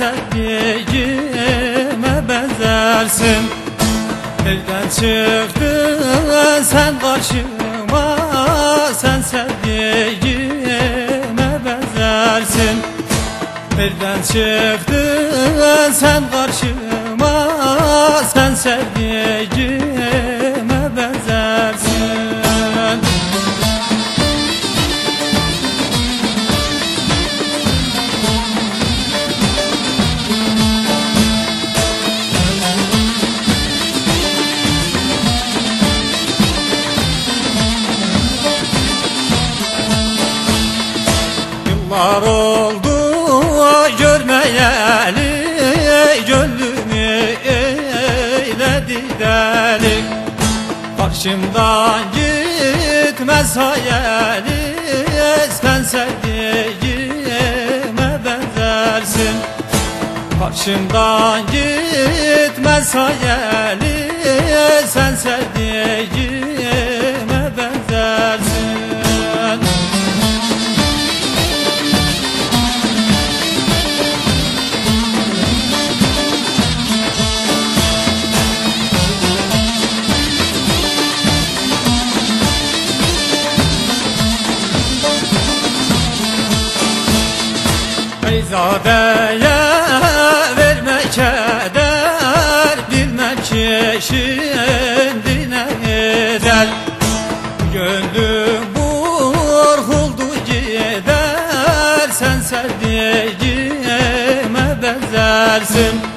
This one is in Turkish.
sevdiğime benzersin. Nereden çıktın sen karşıma Sen sevdiğime benzersin. Nereden çıktın sen karşıma Sen sevdiğime Yıllar oldu görmeyeli Gönlümü eyledi deli Karşımdan gitmez hayali Sen sevdiğime benzersin. Karşımdan gitmez hayali Sen sevdiğime Beyzadeye verme keder Bilmem ki şimdine eder. Gönlüm burkuldu gider Sen sevdiğime benzersin